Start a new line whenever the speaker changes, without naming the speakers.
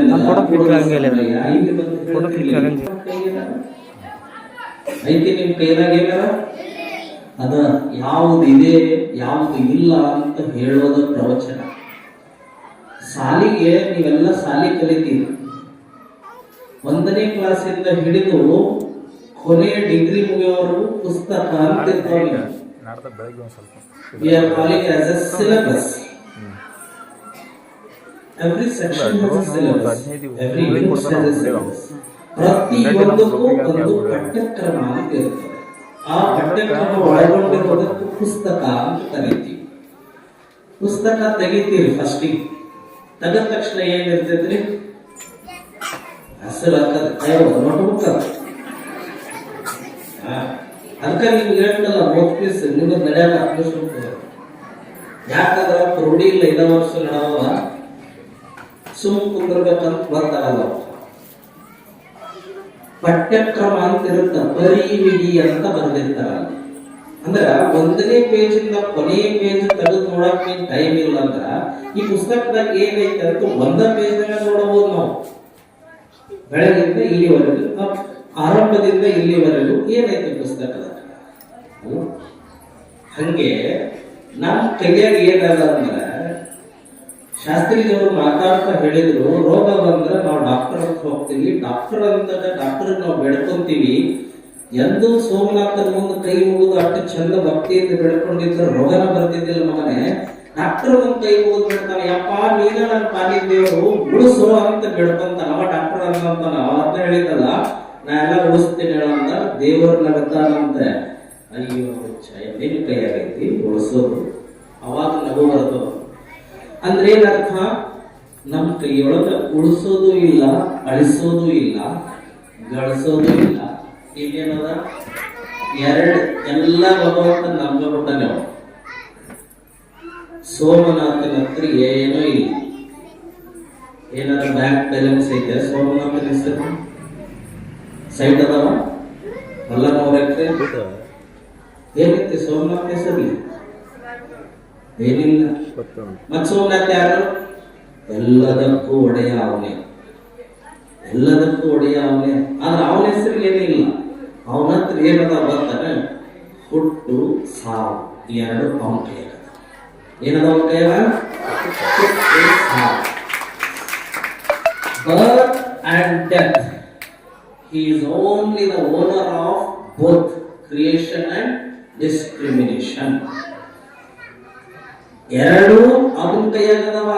ನನ್ ಆಗಂಗಿಲ್ಲ ಆಗಂಗಿಲ್ಲ.
ಐತಿ ನಿಮ್ ಕೈದಾಗ ಅದ ಯಾವ್ದು ಇದೆ ಯಾವ್ದು ಇಲ್ಲ ಅಂತ ಹೇಳೋದ ಪ್ರವಚನ. ಸಾಲಿಗೆ ನೀವೆಲ್ಲ ಸಾಲಿ ಕಲಿತೀರಿ. ಒಂದನೇ ಕ್ಲಾಸಿಂದ ಹಿಡಿದು ಕೊನೆಯ ಡಿಗ್ರಿ ಮುಗಿಯೋರು ಪುಸ್ತಕ ಅಂತ ಇರ್ತಾವೆ
ನಾಡ್ದ
Every section has a syllabus. Every unit has a syllabus. ಪ್ರತಿಯೊಂದಕ್ಕೂ ಒಂದು ಪಠ್ಯಕ್ರಮ ಅಂತ ಆ ಪಠ್ಯಕ್ರಮ ಪುಸ್ತಕ ಅಂತ ಕರಿತೀವಿ ಪುಸ್ತಕ ತೆಗಿತೀರಿ ಫಸ್ಟಿಗೆ ತೆಗೆದ ತಕ್ಷಣ ಏನಿರ್ತೈತ್ರಿ? ಹಸಿರು ಹಾಕದ ನೋಟ್ಬುಕ್ ಅದಕ್ಕೆ ನೀವು ಹೇಳ್ತಲ್ಲ ಮೂವತ್ತು ಪೀಸ್ ನಿಮಗೆ ನಡೆಯಲ್ಲ ಯಾಕಂದ್ರೆ ರೂಢಿ ಇಲ್ಲ ಐದ ವರ್ಷ ಸುಮ್ ಕುಂದಿರ್ಬೇಕಂತ ಬರ್ತಾರಲ್ಲ. ಪಠ್ಯಕ್ರಮ ಅಂತ ಇರುತ್ತ ಬಿಡಿ ಅಂತ ಬರೆದಿರ್ತಾರಲ್ಲ ಅಂದ್ರ ಒಂದನೇ ಪೇಜ್ ಇಂದ ಕೊನೆಯ ಪೇಜ್ ತೆಗೆದು ನೋಡಕ್ ಟೈಮ್ ಇಲ್ಲ ಅಂದ್ರ ಈ ಪುಸ್ತಕದಾಗ ಏನೈತೆ ಅಂತ ಒಂದ ಪೇಜ್ ನೋಡಬಹುದು ನಾವು ಬೆಳಗಿಂದ ಇಲ್ಲಿವರೆಗೂ ಆರಂಭದಿಂದ ಇಲ್ಲಿವರೆಗೂ ಏನೈತೆ ಪುಸ್ತಕದಾಗ? ಹಂಗೆ ನಮ್ಮ ಕೈಯಾಗ ಏನಲ್ಲ ಅಂದ್ರ ಶಾಸ್ತ್ರಿಜವರು ಮಾತಾಡ್ತಾ ಹೇಳಿದ್ರು, ರೋಗ ಬಂದ್ರೆ ನಾವು ಡಾಕ್ಟರ್ ಅಂತ ಹೋಗ್ತೀವಿ. ಡಾಕ್ಟರ್ ಅಂತ ಡಾಕ್ಟರ್ ನಾವು ಬೆಳ್ಕೊಂತೀವಿ ಎಂದು ಸೋಮನಾಥನ ಮುಂದೆ ಕೈ ಮುಗಿದು ಅಷ್ಟು ಚಂದ ಭಕ್ತಿಯಿಂದ ಬೆಳ್ಕೊಂಡಿದ್ರೆ ರೋಗನ ಬರ್ತಿದ್ದಿಲ್ಲ ಮಗನೇ. ಡಾಕ್ಟರ್ ಒಂದು ಕೈ ಮುಗಿದು ಬಿಡ್ತಾನೆ. ಯಪ್ಪ, ನೀನ ನನ್ನ ಪಾಲಿದ್ದೇವರು ಉಳಿಸು ಅಂತ ಬೆಳ್ಕೊಂತಾನ ಅವ ಡಾಕ್ಟರ್ ಅನ್ನಂತಾನ ಅವ ಅಂತ ಹೇಳಿದಲ್ಲ ನಾ ಎಲ್ಲ ಉಳಿಸ್ತೀನಿ ಹೇಳಂತ ದೇವರು ನಡ್ತಾನಂತೆ ಅಯ್ಯೋ ಚಯ ನಿನ್ ಕೈಯಾಗೈತಿ. ಉಳಿಸೋದು ಅವಾಗ ನಗು ಬರ್ತದ. ಅಂದ್ರೆ ಏನರ್ಥ ನಮ್ಮ ಕೈಯೊಳಗ ಉಳಿಸೋದು ಇಲ್ಲ ಅಳಿಸೋದು ಇಲ್ಲ ಗಳಿಸೋದು ಇಲ್ಲ. ಈಗೇನದ ಎರಡು ಎಲ್ಲ ಭಗವಂತ ಅವ ಸೋಮನಾಥನ ಹತ್ರ ಏನೋ ಇಲ್ಲ. ಏನಾರ ಬ್ಯಾಂಕ್ ಬ್ಯಾಲೆನ್ಸ್ ಐತೆ? ಸೋಮನಾಥನ ಹೆಸರು? ಸೈಟ್ ಅದಾವ? ಎಕರೆ ಏನೈತಿ? ಸೋಮನಾಥನ ಹೆಸರು ಏನಿಲ್ಲ. ಮತ್ ಸೋಮನಾಥ್ ಯಾರು? ಎಲ್ಲದಕ್ಕೂ ಒಡೆಯ ಅವನೇ. ಎಲ್ಲದಕ್ಕೂ ಒಡೆಯ ಅವನೇ. ಆದ್ರೆ ಅವನ ಹೆಸರು ಏನಿಲ್ಲ. ಅವನ ಹತ್ರ ಏನದ ಬರ್ತಾನೆ ಹುಟ್ಟು ಸಾವು. ಎರಡು ಅವನ ಕೈಯಾಗ ಏನದ ಅವನ ಕೈಯಾಗ? birth and death. He is only the owner of both creation and discrimination. ಎರಡು ಅವನ ಕೈಯಾಗದವ